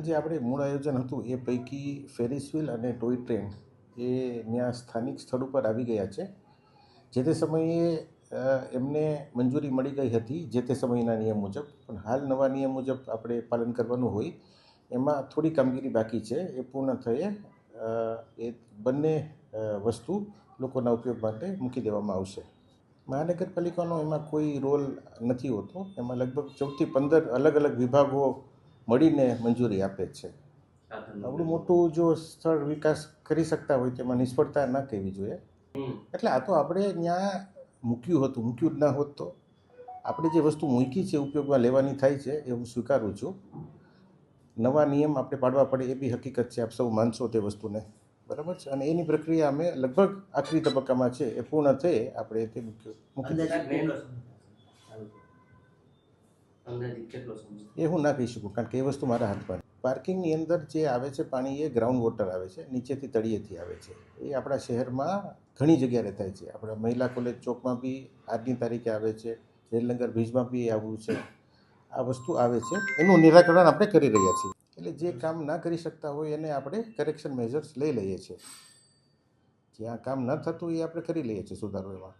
હાલ જે આપણે મૂળ આયોજન હતું, એ પૈકી ફેરિસ વ્હીલ અને ટોય ટ્રેન એ ત્યાં સ્થાનિક સ્થળ ઉપર આવી ગયા છે. જે તે સમયે એમને મંજૂરી મળી ગઈ હતી, જે તે સમયના નિયમ મુજબ. પણ હાલ નવા નિયમ મુજબ આપણે પાલન કરવાનું હોય, એમાં થોડી કામગીરી બાકી છે. એ પૂર્ણ થયે એ બંને વસ્તુ લોકોના ઉપયોગ માટે મૂકી દેવામાં આવશે. મહાનગરપાલિકાનો એમાં કોઈ રોલ નથી હોતો. એમાં લગભગ ચૌદથી પંદર અલગ અલગ વિભાગો મળીને મંજૂરી આપે છે. આવડું મોટું જો સ્થળ વિકાસ કરી શકતા હોય તેમાં નિષ્ફળતા ન કહેવી જોઈએ. એટલે આ તો આપણે ત્યાં મૂક્યું હતું મૂક્યું જ ના હોત તો. આપણે જે વસ્તુ મૂકી છે ઉપયોગમાં લેવાની થાય છે એ હું સ્વીકારું છું. નવા નિયમ આપણે પાડવા પડે એ બી હકીકત છે આપ સૌ માનશો તે વસ્તુને. બરાબર છે? અને એની પ્રક્રિયા અમે લગભગ આખરી તબક્કામાં છે એ પૂર્ણ થઈ આપણે તે મૂક્યું મૂકી એ હું ના કહી શકું, કારણ કે એ વસ્તુ મારા હાથમાં પાર્કિંગની અંદર જે આવે છે પાણી, એ ગ્રાઉન્ડ વોટર આવે છે, નીચેથી તળિયેથી આવે છે. એ આપણા શહેરમાં ઘણી જગ્યાએ થાય છે. આપણા મહિલા કોલેજ ચોકમાં બી આજની તારીખે આવે છે રેલનગર ભીજમાં બી આવવું છે. આ વસ્તુ આવે છે. એનું નિરાકરણ આપણે કરી રહ્યા છીએ. એટલે જે કામ ના કરી શકતા હોય એને આપણે કરેક્શન મેજર્સ લઈ લઈએ છીએ. જ્યાં કામ ન થતું એ આપણે કરી લઈએ છીએ સુધારો એમાં.